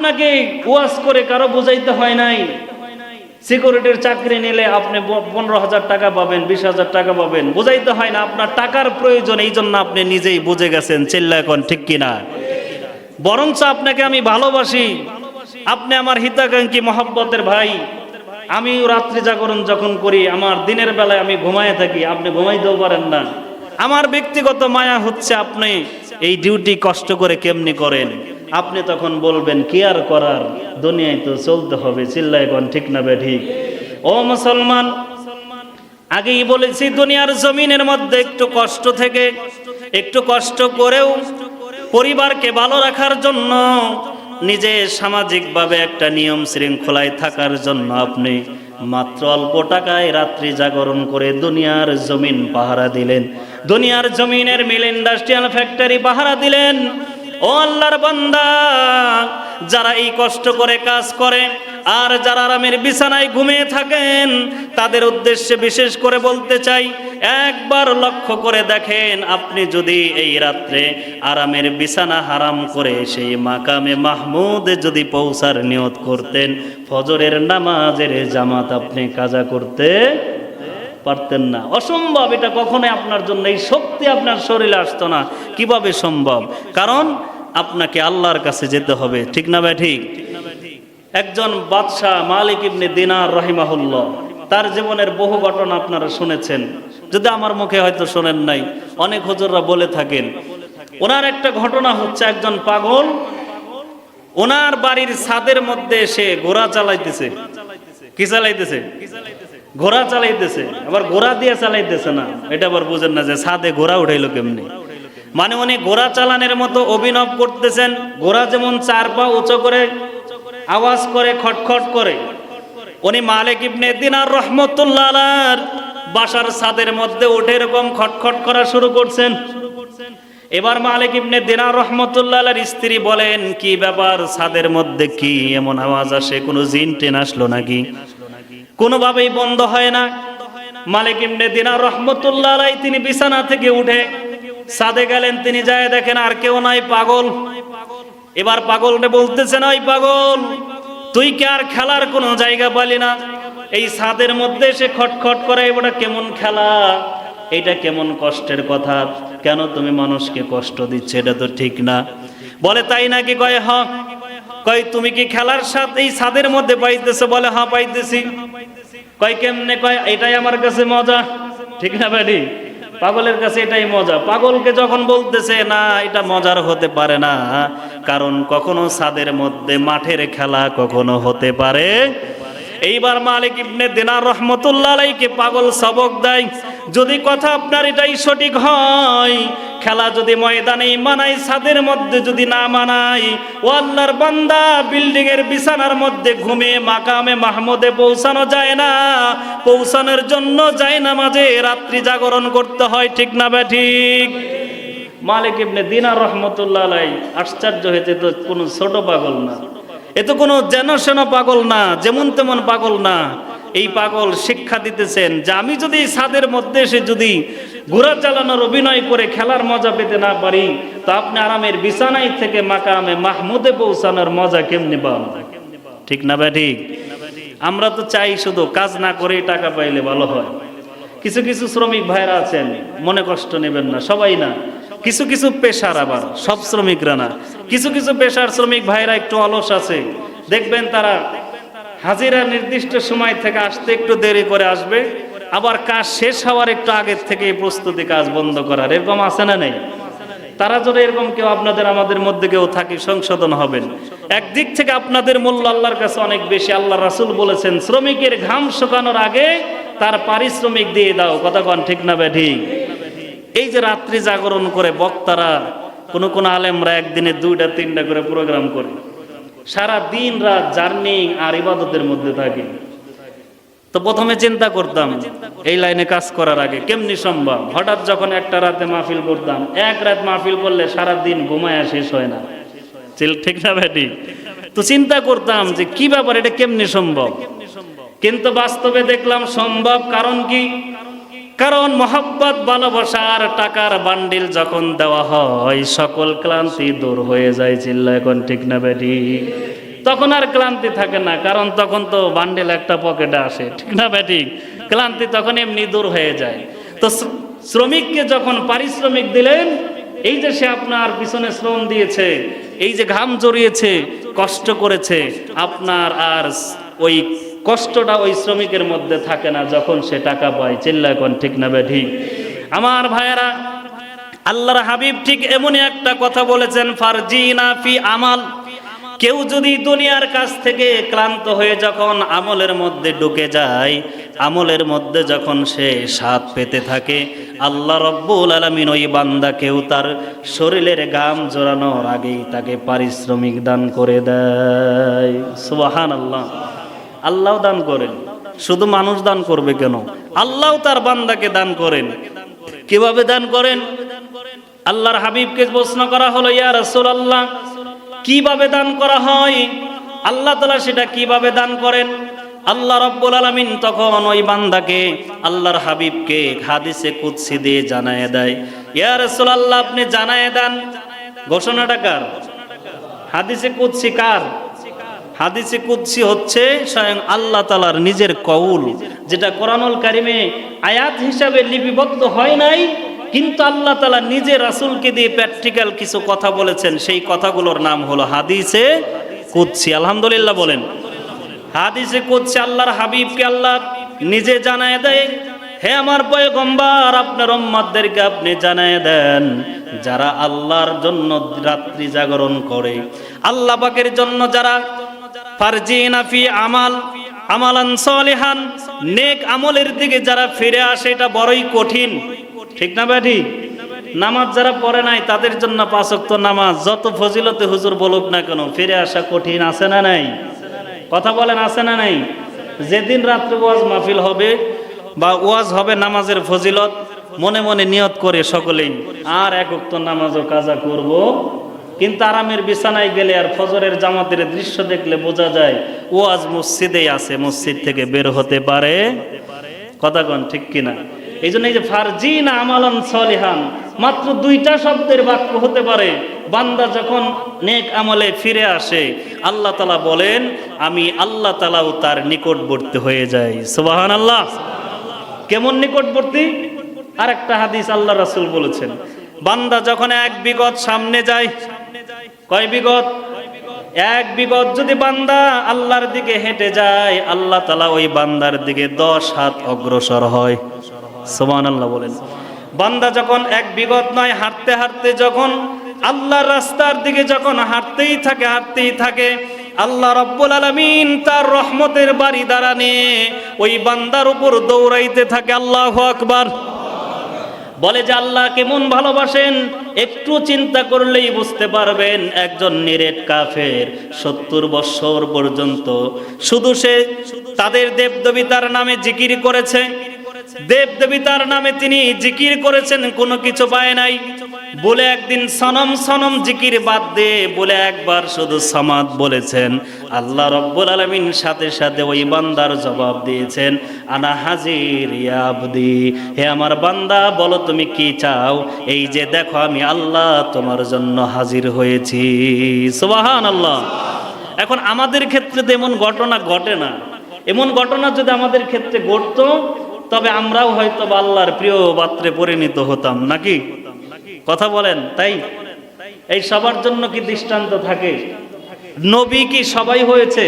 আপনাকে ওয়াজ করে কারও বুঝাইতে হয় নাই। সিকিউরিটির চাকরি নিলে আপনি পনেরো হাজার টাকা পাবেন, বিশ হাজার টাকা পাবেন। বুঝাইতে হয় না, আপনার টাকার প্রয়োজন, এই জন্য আপনি নিজেই বুঝে গেছেন, চিল্লা এখন ঠিক কিনা। বরঞ্চ আপনাকে আমি ভালোবাসি। আপনি আমার হিতাকাঙ্ক্ষী মহব্বতের ভাই। আমি রাত্রি জাগরণ যখন করি, আমার দিনের বেলায় আমি ঘুমায় থাকি, আপনি ঘুমাইতেও পারেন না। আমার ব্যক্তিগত মায়া হচ্ছে আপনি এই ডিউটি কষ্ট করে কেমনি করেন? আপনি তখন বলবেন, কি আর করার? দুনিয়ায় তো চলতে হবে, চিল্লায় কোন, ঠিক না বে ঠিক? ও মুসলমান, আগেই বলেছি, দুনিয়ার জমিনের মধ্যে একটু কষ্ট থেকে, একটু কষ্ট করেও পরিবারকে ভালো রাখার জন্য, নিজে সামাজিকভাবে একটা নিয়ম শৃঙ্খলায় থাকার জন্য আপনি মাত্র অল্প টাকায় রাত্রি জাগরণ করে দুনিয়ার জমিন পাহারা দিলেন। দুনিয়ার জমিনের মিল ইন্ডাস্ট্রিয়াল ফ্যাক্টরি পাহারা দিলেন। ও আল্লাহর বান্দা, যারা এই কষ্ট করে কাজ করে আর যারা আরামের বিছানায় ঘুমিয়ে থাকেন, তাদের উদ্দেশ্যে বিশেষ করে বলতে চাই, একবার লক্ষ্য করে দেখেন আপনি যদি এই রাত্রে আরামের বিছানা হারাম করে সেই মাকামে মাহমুদ যদি পৌঁছার নিয়ত করতেন, ফজরের নামাজের জামাত আপনি কাজা করতে পারতেন না। অসম্ভব, এটা কখনোই আপনার জন্য এই শক্তি আপনার শরীরে আসতো না। কীভাবে সম্ভব? কারণ আপনাকে আল্লাহর কাছে যেতে হবে। ঠিক না ভাই ঠিক? একজন বাদশাহ মালিক ইবনে দিনার রহিমাহুল্লাহ, তার জীবনের বহু ঘটনা আপনারা শুনেছেন। যদি আমার মুখে হয়তো শোনেন নাই, অনেক হুজুররা বলে থাকেন, ওনার একটা ঘটনা হচ্ছে একজন পাগল, ওনার বাড়ির ছাদের মধ্যে এসে ঘোড়া চালাইতেছে। কি চালাইতেছে? ঘোড়া চালাইতেছে। আবার ঘোড়া দিয়ে চালাইতেছে না। এটা আবার বুঝেন না যে ছাদে ঘোড়া উঠাইলো কেমনি? মানে উনি ঘোড়া চালানের মতো অভিনব করতেছেন। ঘোড়া যেমন চার পা উঁচু করে আওয়াজ করে, খটখট করে। উনি মালিক ইবনে দিনার রহমতুল্লাহ বাসার ছাদের মধ্যে উঠে এরকম খটখট করা শুরু করছেন। এবার মালিক ইবনে দিনার রহমতুল্লাহ স্ত্রী বলেন, কি ব্যাপার? ছাদের মধ্যে কি এমন আওয়াজ আসে? কোনো জিন টেন আসলো নাকি? কোনোভাবেই বন্ধ হয় না। মালিক ইবনে দিনার রহমতুল্লাহ তিনি বিছানা থেকে উঠে সাদে গেলেন, তিনি যায় দেখেন আর কেউ নাই, পাগল। এবার পাগলটা বলতেছেন ওই পাগল, তুই কি আর খেলার কোনো জায়গা পালি না? এই ছাদের মধ্যে সে খটখট করে ওটা কেমন খেলা? এটা কেমন কষ্টের কথা? কেন তুমি মানুষকে কষ্ট দিচ্ছে? এটা তো ঠিক না। বলে, তাই নাকি? কয়, হ। কয়, তুমি কি খেলার সাথে এই ছাদের মধ্যে পাইতেছো, বলে হ্যাঁ পাইতেছি। কয়, কেমনে? কয়, এটাই আমার কাছে মজা। ঠিক না, বাড়ি? পাগলের কাছে এটাই মজা। পাগলকে যখন বলতেছে, না, এটা মজার হতে পারে না। কারণ কখনো সাদের মধ্যে মাঠের খেলা কখনো হতে পারে। এইবার মালিক ইবনে দিনার রহমতুল্লাহ পাগল সবক দেয়। যদি কথা আপনার এটাই সঠিক হয় খেলা যদি ময়দানে মানাই ছাদের মধ্যে যদি না মানাই ও আল্লাহর বান্দা বিল্ডিং এর বিছানার মধ্যে ঘুমিয়ে মাকামে মাহমুদে পৌঁছানো যায় না। পৌঁছানোর জন্য যায় না মাঝে রাত্রি জাগরণ করতে হয়, ঠিক না বে ঠিক? মালিক ইবনে দিনার রহমতুল্লাহ আলাই আশ্চর্য হয়েছে তো কোনো ছোট পাগল না। এ তো কোনো যেন সেন পাগল না যেমন তেমন পাগল না। এই পাগল শিক্ষা দিতেছেন যে আমি যদি ছাদের মধ্যে এসে যদি ঘোড়া চালানোর অভিনয় করে খেলার মজা পেতে না পারি, তো আপনি আরামের বিছানায় থেকে মাকামে মাহমুদে পৌঁছানোর মজা কেমনি পান ঠিক না ভাই, ঠিক? আমরা তো চাই শুধু কাজ না করেই টাকা পাইলে ভালো হয়। কিছু কিছু শ্রমিক ভাইরা আছেন, মনে কষ্ট নেবেন না, সবাই না। কিছু কিছু পেশার আবার, সব শ্রমিকরা না। কিছু কিছু পেশার শ্রমিক ভাইরা একটু অলস আছে। দেখবেন তারা হাজিরা নির্দিষ্ট সময় থেকে আসতে একটু দেরি করে আসবে, আবার কাজ শেষ হওয়ার একটু আগের থেকে প্রস্তুতি কাজ বন্ধ করার, এরকম আছে না নেই? তারা যদি এরকম কেউ আপনাদের, আমাদের মধ্যে কেউ থাকে সংশোধন হবেন। একদিক থেকে আপনাদের মূল্য আল্লাহর কাছে অনেক বেশি, আল্লাহ রাসুল বলেছেন, শ্রমিকের ঘাম শুকানোর আগে তার পারিশ্রমিক দিয়ে দাও। কথা কন ঠিক না ঠিক। এই যে রাত্রি জাগরণ করে বক্তারা, কোন কোন আলেমরা একদিনে দুইটা, তিনটা করে প্রোগ্রাম করে। সারা দিন রাত জার্নি আর ইবাদতের মধ্যে থাকে। তো প্রথমে চিন্তা করতাম, এই লাইনে কাজ করার আগে কেমনি সম্ভব? হঠাৎ যখন একটা রাতে মাহফিল করতাম, এক রাত মাহফিল করলে সারা দিন ঘুমায়া শেষ হয় না। ঠিক না ব্যাটি তো চিন্তা করতাম যে কি ব্যাপার, এটা কেমনি সম্ভব? কিন্তু বাস্তবে দেখলাম সম্ভব কারণ কি? কারণ মোহাব্বত ভালোবাসার টাকার বান্ডিল যখন দেওয়া হয়, সকল ক্লান্তি দূর হয়ে যায় চিল্লা এখন ঠিক না বেটি? তখন আর ক্লান্তি থাকে না, কারণ তখন তো বান্ডিল একটা পকেটে আসে, ঠিক না ব্যাটিক ক্লান্তি তখন এমনি দূর হয়ে যায়। তো শ্রমিককে যখন পারিশ্রমিক দিলেন, এই যে সে আপনার পিছনে শ্রম দিয়েছে, এই যে ঘাম জড়িয়েছে, কষ্ট করেছে, আপনার আর ওই কষ্টটা ওই শ্রমিকের মধ্যে থাকে না যখন সে টাকা পায়। চিল্লা এখন, ঠিক না ব্যাঠিক আমার ভাইয়েরা, আল্লাহর হাবিব ঠিক এমনই একটা কথা বলেছেন, ফারজিনা ফি আমাল। কেউ যদি দুনিয়ার কাছ থেকে ক্লান্ত হয়ে যখন আমলের মধ্যে ঢুকে যায়, আমলের মধ্যে যখন সে স্বাদ পেতে থাকে, আল্লাহ রব্বুল আলমিন ওই বান্দা কেউ তার শরীরের গাম জোরানোর আগেই তাকে পারিশ্রমিক দান করে দেয়। সুবাহান আল্লাহ আল্লাহ দান করেন। শুধু মানুষ দান করবে কেন? আল্লাহ তার বান্দাকে দান করেন। কীভাবে দান করেন? আল্লাহর হাবিবকে প্রশ্ন করা হলো, ইয়া রাসূল আল্লাহ কীভাবে দান করা হয়? আল্লাহ তালা সেটা কীভাবে দান করেন? আল্লাহ রব্বুল আলমিন তখন ওই বান্দাকে, আল্লাহর হাবিবকে হাদিসে কুৎসি দিয়ে জানায় দেয়। ইয়া রাসূল আল্লাহ আপনি জানায় দেন। ঘোষণাটা কার? হাদিসে কুৎসি কার? হাদিসে কুদ্সি হচ্ছে স্বয়ং আল্লাহ তালার নিজের কৌল যেটা কোরআনুল কারিমে আয়াত হিসাবে লিপিবদ্ধ হয় নাই, কিন্তু আল্লাহ তালা নিজে রাসুলকে দিয়ে প্র্যাকটিক্যাল কিছু কথা বলেছেন, সেই কথাগুলোর নাম হলো হাদিসে কুদ্সি। আলহামদুলিল্লাহ বলেন, হাদিসে কুদ্সি আল্লাহর হাবিবকে আল্লাহ নিজে জানায় দেয়, হে আমার পয়গম্বর, আপনার উম্মতদেরকে আপনি জানায় দেন, যারা আল্লাহর জন্য রাত্রি জাগরণ করে, আল্লাহ পাকের জন্য যারা ফারজিনা ফি আমাল, আমালান সলিহান, নেক আমলের দিকে যারা ফিরে আসে, এটা বড়ই কঠিন। ঠিক না ব্যাঠি নামাজ যারা পড়ে নাই, তাদের জন্য পাঁচক্ত নামাজ, যত ফজিলতে হুজুর বলুক না কেন, ফিরে আসা কঠিন, আছে না নাই? কথা বলেন, আছে না নাই? যেদিন রাত্রে ওয়াজ মাহফিল হবে বা ওয়াজ হবে নামাজের ফজিলত, মনে মনে নিয়ত করে সকলেই, আর এক উক্ত নামাজও কাজা করব কিন্তু আরামের বিছানায় গেলে আর ফজরের জামাতের দৃশ্য দেখলে বোঝা যায়, ওয়াজ মসজিদেই আছে, মসজিদ থেকে বের হতে পারে। কথা কন, ঠিক কিনা? এই জন্য এই যে ফারজিন আমালান সলিহান, মাত্র দুইটা শব্দের বাক্য হতে পারে। বান্দা যখন নেক আমলে ফিরে আসে, আল্লাহ তালা বলেন, আমি আল্লাহ তালাও তার নিকটবর্তী হয়ে যাই। সুবাহান আল্লাহ কেমন নিকটবর্তী? আর একটা হাদিস আল্লাহ রাসুল বলেছেন, বান্দা যখন এক বিগত সামনে যায় কয় বিগত? এক বিগত যদি বান্দা আল্লাহর দিকে হেঁটে যায়, আল্লাহ তালা ওই বান্দার দিকে দশ হাত অগ্রসর হয়। সোমান আল্লাহ বলেন। বান্দা যখন এক বিগত নয়, হাঁটতে হাঁটতে যখন আল্লাহর রাস্তার দিকে যখন হাঁটতেই থাকে হাঁটতেই থাকে, আল্লাহ রব্বুল আলমিন তার রহমতের বাড়ি নিয়ে ওই বান্দার উপর দৌড়াইতে থাকে, আল্লাহ আকবার। বলে যে আল্লাহ কেমন ভালোবাসেন, একটু চিন্তা করলেই বুঝতে পারবেন একজন নিরেট কাফের সত্তর বৎসর পর্যন্ত। শুধু সে তাদের দেবদেবিতার নামে জিকির করেছে। দেবদেবিতার নামে তিনি জিকির করেছেন, কোনো কিছু পায় নাই। বলে একদিন সনম সনম জিকির বাদ দিয়ে বলে একবার শুধু সমাদ বলেছেন। আল্লাহ রব্বুল আলমিন সাথে সাথে ওই বান্দার জবাব দিয়েছেন, আনা হাজির ইয়াবদি হে আমার বান্দা, বলো তুমি কি চাও? এই যে দেখো আমি আল্লাহ, তোমার জন্য হাজির হয়েছি। সুবাহান আল্লাহ এখন আমাদের ক্ষেত্রে তো এমন ঘটনা ঘটে না। এমন ঘটনা যদি আমাদের ক্ষেত্রে ঘটতো, তবে আমরাও হয়তো আল্লাহর প্রিয় পাত্রে পরিণত হতাম, নাকি? কথা বলেন তাই? এই সবার জন্য কি দৃষ্টান্ত থাকে? নবী কি সবাই হয়েছে?